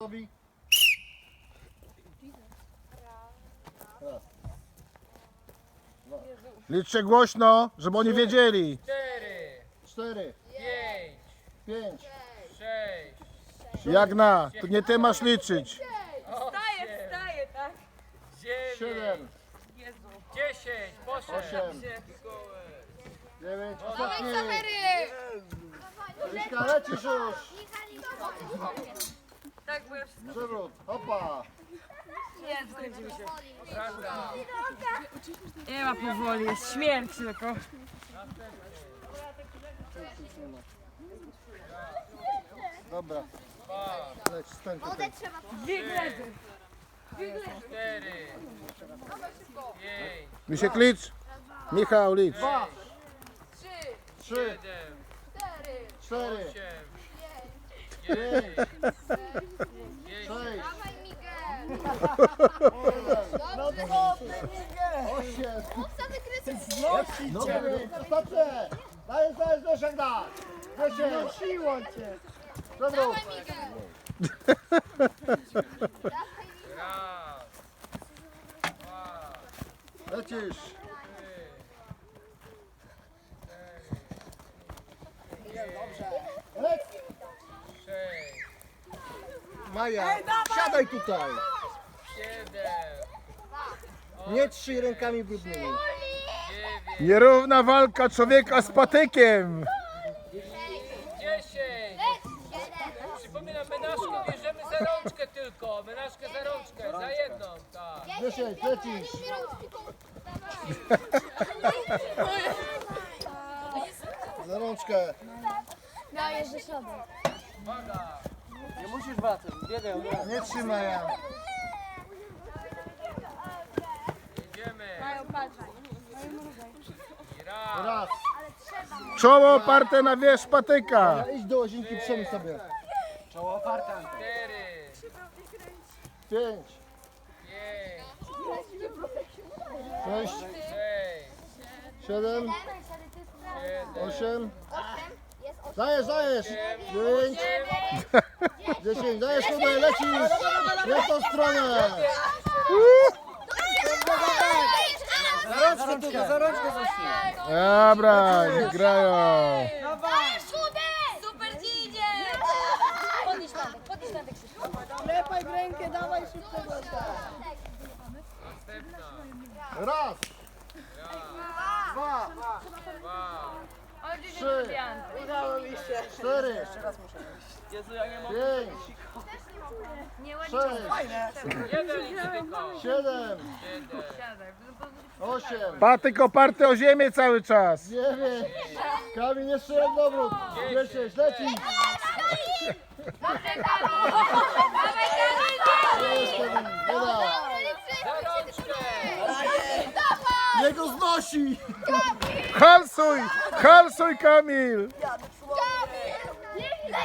Robi. Liczcie głośno, żeby oni wiedzieli. cztery, Cztery. pięć, Pięć. sześć, Jak na, to nie ty masz liczyć. Wstaje, wstaje, tak? Siedem. Jezu. dziesięć, poszedł. Osiem. Się. Dziewięć. Ostatni. Kamery! Miśka, lecisz już. Tak, bo ja wszystko Przewrót. Hopa. nie skręcimy się. Nie ma powoli, jest śmierć tylko. Dobra. Leć, stań tutaj. Dwie gleby. cztery, pięć, Misiek licz. Michał licz. Dwa. Trzy. siedem, Cztery. osiem, Sześć. Dawaj Miguel! Osiem. Obsady kryzys! No dziewięć. Ostatnie. Dajesz, dajesz, Leszek, daj. Dziesięć. Dawaj Miguel! raz, dwa, Lecisz. Leć. sześć, Maja, siadaj tutaj. siedem, Nie trzyj rękami brudnymi. Nierówna walka człowieka z patykiem. dziesięć. Przypominam, menażkę bierzemy za rączkę tylko. Menażkę za rączkę, za jedną, tak. Dziesięć, lecisz. Za rączkę. Uwaga. Nie musisz wracać, biegaj. Nie nie trzymaj. Jedziemy. Raz. Czoło oparte na wierzch patyka. Idź do łazienki, przemyśl sobie. Czoło oparte. Cztery. Pięć. Pięć. Sześć. Siedem. Osiem. Dajesz, dajesz. Pięć. 10, dajesz chyba, lecisz! Nie w tą stronę! Za rączkę tylko, za. Dobra, niech grają! Dawaj, Super ci idzie! Podnieś tam, podnieś tam, Krzysiu. lepaj w rękę, dawaj szybko. Gosia. Raz! Dwa! Trzy! Udało mi się. Cztery! Jeszcze raz muszę iść. Pięć. Sześć. jeden liczy tylko. Siedem. Siedem, Osiem. Patyk oparty o ziemię cały czas. Dziewięć. Kamil jeszcze jeden obrót. Dziesięć. Lecisz. Jest Kamil. Woda. za rączkę. Jego znosi. Halsuj, halsuj Kamil.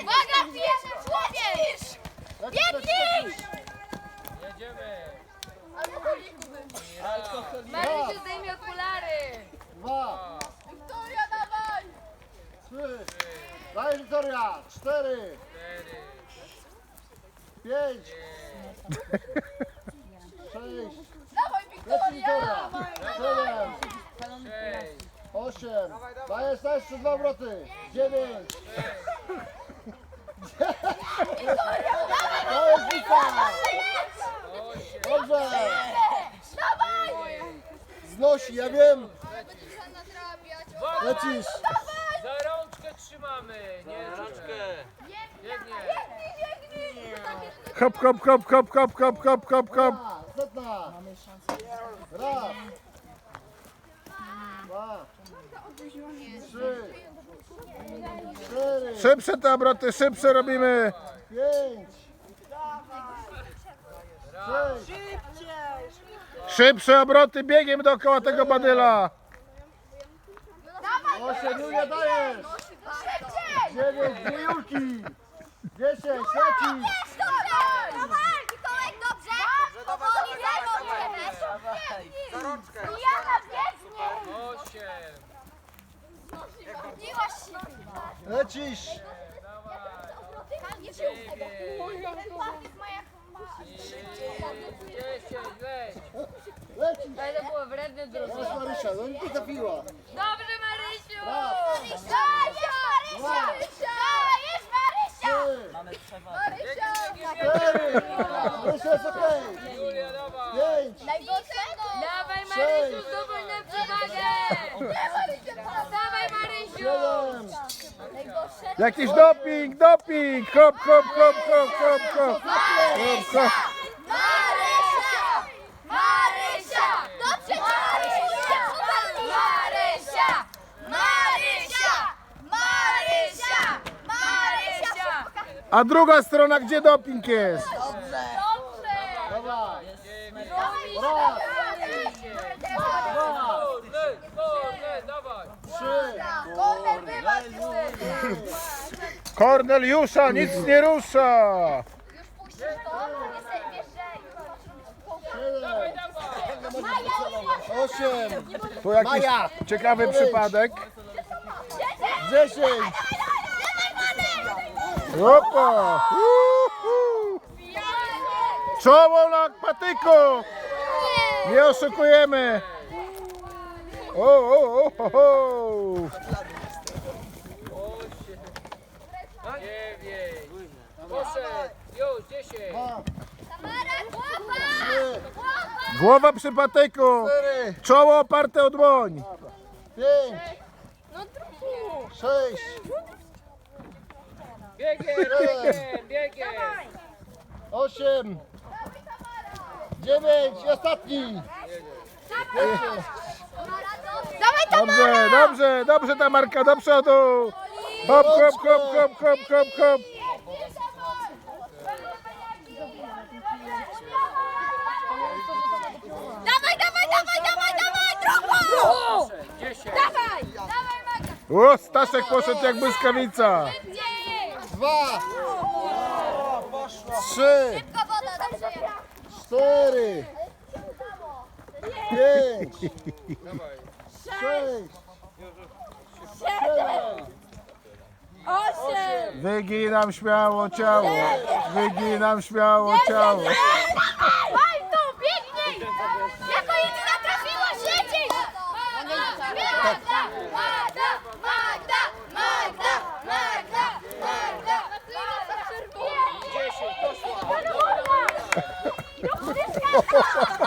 Uwaga, pierwszy człowiek! Biegnij. Jedziemy. Marysiu, zdejmij okulary! Dwa. Wiktoria, dawaj! Trzy. Daj Wiktoria. Cztery. Cztery, Pięć. Sześć. Dawaj, Leci Wiktoria! Wiktoria. Siedem. sześć, Osiem. Dajesz, dajesz jeszcze dwa obroty. Dziewięć. To jest Wika. osiem, Dobrze. Znosi, ja wiem. Lecisz. Za rączkę trzymamy. Nie rączkę. Biegnie. Hop, hop, hop, hop, hop, hop, hop, hop, hop. Setna. Raz. Dwa. Trzy. Szybsze te obroty, szybsze robimy. Pięć. Sześć. Szybsze obroty biegiem dookoła tego badyla. Osiem. Julia dajesz. Dziewięć. Dwie Julki. Dziesięć. Lecisz. Dawaj, Mikołaj, dobrze? Powoli, lewą rękę. Jana, biegnie! Osiem, Odbiłaś się. Lecisz. Ten pas jest moja Leci! Ale to było wredne drużyny. Masz Marysia, no nie trafiła. Dobrze Marysiu! Raz, Marysia! Dajesz Marysia! Dajesz Marysia! trzy, Marysia! cztery. Marysia jest okej. Jakiś doping, doping! Hop, hop, hop, hop, hop, hop. Hop, hop. Marysia! Marysia! Dobrze, Marysia! Marysia! Marysia! Marysia! Marysia! A druga strona, gdzie doping jest? Dobrze! Dawaj. Raz! Kurde, kurde, dawaj. Trzy. Korner wybacz Korneliusza nic nie rusza! Osiem. Tu jakiś Maja. ciekawy przypadek. Dziesięć. Opa! Uhu. Czoło na patyku! Nie oszukujemy! O, o, o, ho, ho. Dziewięć. Poszedł. Już, dziesięć. Tamara, Trzy. Głowa przy patyku! Cztery. Czoło oparte o dłoń! Pięć. No drugi. Sześć. Biegiem, biegiem, biegiem. Osiem. Dziewięć. I ostatni. Dawaj Dobrze, dobrze, dobrze ta marka do przodu! Hop, hop, hop, hop, hop, hop, hop! Dawaj, dawaj, dawaj, dawaj, dawaj, drugą! Dawaj, dawaj, Maga. O, Staszek poszedł jak błyskawica! Szybciej! Dwa. Trzy. Szybko woda, dobrze. Cztery. Pięć. Sześć. Siedem. Osiem! Wyginam śmiało ciało! Wyginam śmiało ciało! Daj tu, biegnij! Jako jedyna trafiła sieci! Magda, Magda, Magda, Magda, Magda, Magda, Dziesięć, poszła. Dawaj.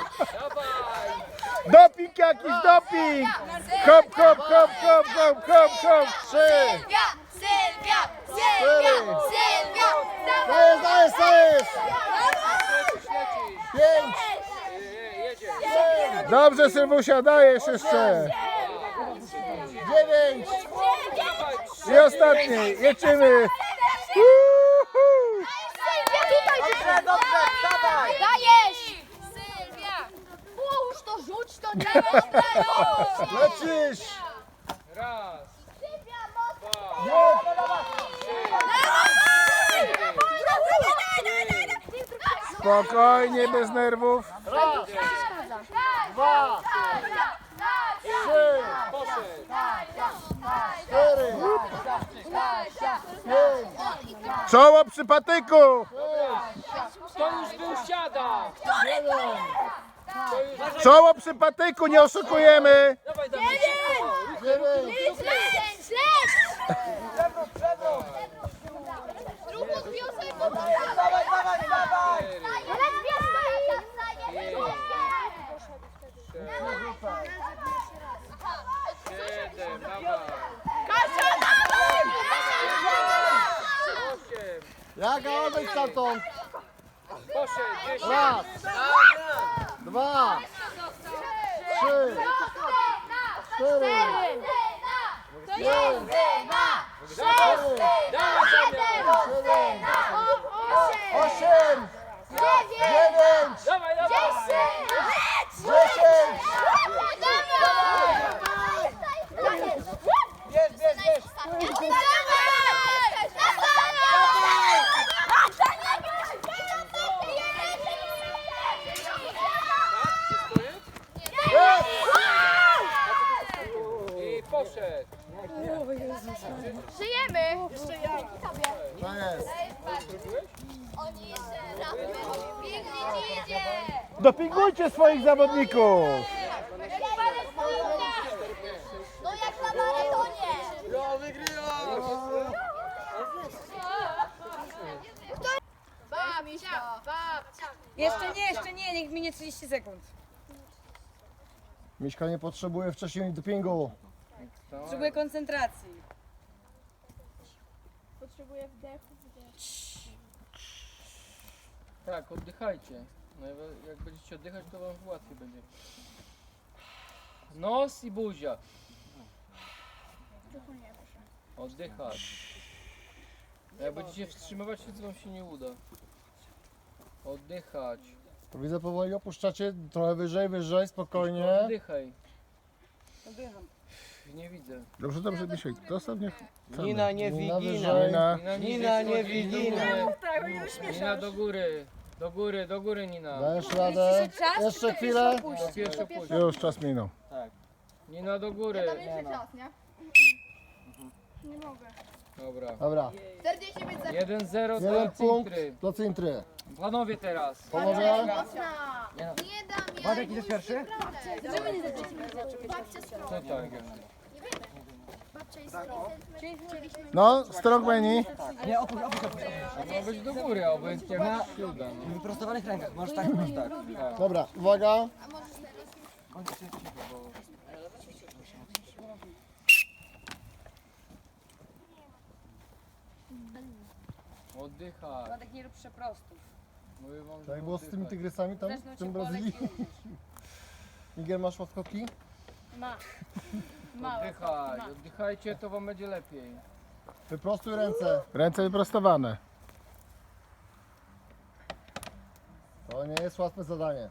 Doping jakiś, doping! Hop, hop, hop, hop, hop, hop, hop! Trzy. Sylwia, Sylwia, Sylwia, Sylwia! Dajesz, dajesz, dajesz. Lecisz, lecisz. Pięć. Je- Jedzie. Dobrze, Sylwusia, dajesz jeszcze! Dziewięć. I ostatni, jedziemy! Uhu. Sylwia, tutaj! Dobrze, dobrze, dawaj! Dajesz! Sylwia! Połóż to, rzuć to, nie Lecisz. Raz. Spokojnie, bez nerwów. Raz. Dwa. Trzy. Cztery. Pięć. Czoło przy patyku! To już był siada. Siedem. Czoło przy patyku, nie oszukujemy! Jaka odejdź stamtąd. Raz. Dwa. Trzy. Cztery. Pięć. Cztery. Siedem. Osiem. Dziewięć. Dawaj. Dziesięć. Szanujcie swoich zawodników. No jak na maratonie. Ja wygrywasz. Babcia, babcia. Jeszcze nie, jeszcze nie, niech minie 30 sekund. Miśka nie potrzebuje wcześniej dopingu. Potrzebuje koncentracji. Potrzebuje wdechu, wdechu. Tak, oddychajcie. No, jak- jak będziecie oddychać, to wam łatwiej będzie. Nos i buzia. Oddychać. Jak będziecie wstrzymywać się, to wam się nie uda. Oddychać. To widzę powoli opuszczacie trochę wyżej, wyżej, spokojnie. Oddychaj. Oddycham. Nie widzę. Dobrze, dobrze, Misiek. Zostaw niech. Nina, nie Nina wi, Nina. wyżej. Nina. Nina, Nina, nie widzi, bo już Nina do góry. Do góry, do góry Nina. Dajesz radę. czas, Jeszcze chwilę. Puść. Już czas minął. Nina do góry. Jeszcze czas, nie? Nie mogę. Dobra. Dobra, 40 minut. 1-0 jeden dla punkt Cintry. do Cintry. Panowie teraz. Panowie, Mocna. Nie dam ja. Władek, idziesz pierwszy? Babcia Co tak? No, strongmeni. Nie, opuść, opuść, opuść. Ma być do góry, a obojętnie się uda. No. W wyprostowanych rękach. Możesz tak, możesz tak. dobra, uwaga. Oddychaj. Władek nie rób przeprostów. Mówię wam, że Tak było z tymi tygrysami tam, w tym Brazylii. Niger, masz łaskoki? Ma. Małe. Oddychaj. Oddychajcie, to wam będzie lepiej. Wyprostuj ręce. Ręce wyprostowane. To nie jest łatwe zadanie.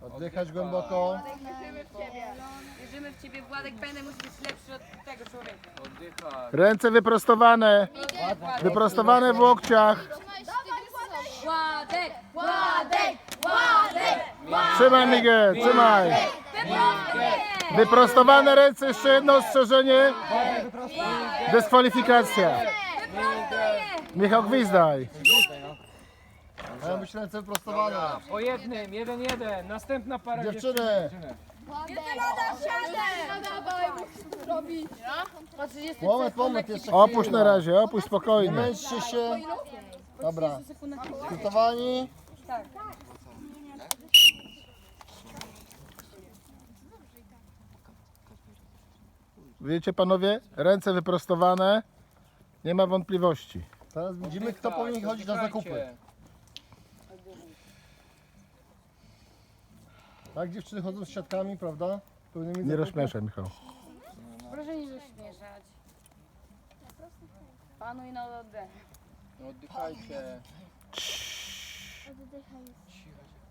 Oddychać Oddychaj. głęboko. Wierzymy w ciebie, Władek, będę musi być lepszy od tego człowieka. Oddychaj. Ręce wyprostowane. Wyprostowane w łokciach. Władek! Władek! Władek! Trzymaj, Miguel, trzymaj. Wyprostowane ręce, jeszcze jedno ostrzeżenie. Dyskwalifikacja. Michał, gwizdaj. Mają być ręce wyprostowane. Po jednym, jeden, jeden. Następna para Dziewczyny. Moment, moment, jeszcze Opuść na razie, opuść Nie spokojnie. męczcie się. Dobra. Przygotowani? Widzicie panowie? Ręce wyprostowane. Nie ma wątpliwości. Teraz widzimy, kto powinien chodzić na zakupy. Tak, dziewczyny chodzą z siatkami, prawda? Pełnymi Nie zakupów. rozśmieszaj, Michał. Proszę nie rozśmieszać. Panuj na oddech. Oddychajcie.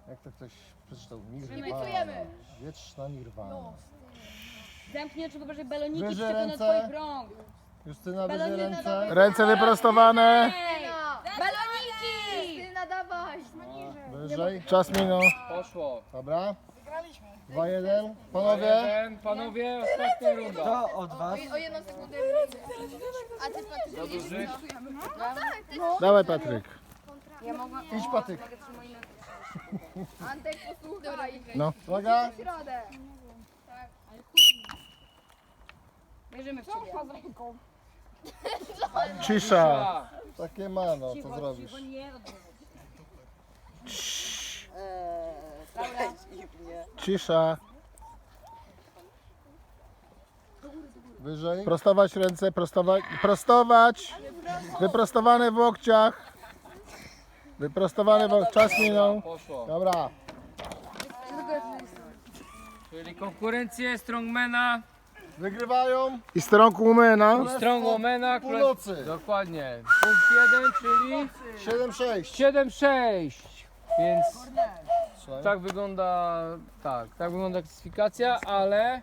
Jak to ktoś przeczytał? Nirwana. Wieczna nirwana. Zamknij oczy, poproszę baloniki Wyżej wczepiono ręce. twoich rąk. Justyna, wyżej ręce. Ręce wyprostowane. Baloniki! Ty nadawaj. Wyżej. Czas minął. Poszło. Dobra. 2-1. Panowie. Jeden, panowie, ostatnia runda. To od was. O jedną sekundę. A ty patrz. Do dużych. Dawaj, Patryk. Ja mogę... Idź patyk. Antek, posłuchaj. No. Uwaga. Środę. Wierzymy w ciebie. Cisza. A, Takie ma, no, co zrobisz? cicho, nie odmów. Cisza. Wyżej. Prostować ręce, prostować. Prostować. Wyprostowane w łokciach. Wyprostowane w łokciach. Czas minął. poszło. Dobra. Czyli konkurencję strongmana Wygrywają I strongmana. i strongmana. które- północy. Dokładnie. Punkt jeden, czyli 7-6. 7-6. Więc tak wygląda, tak, tak wygląda klasyfikacja, ale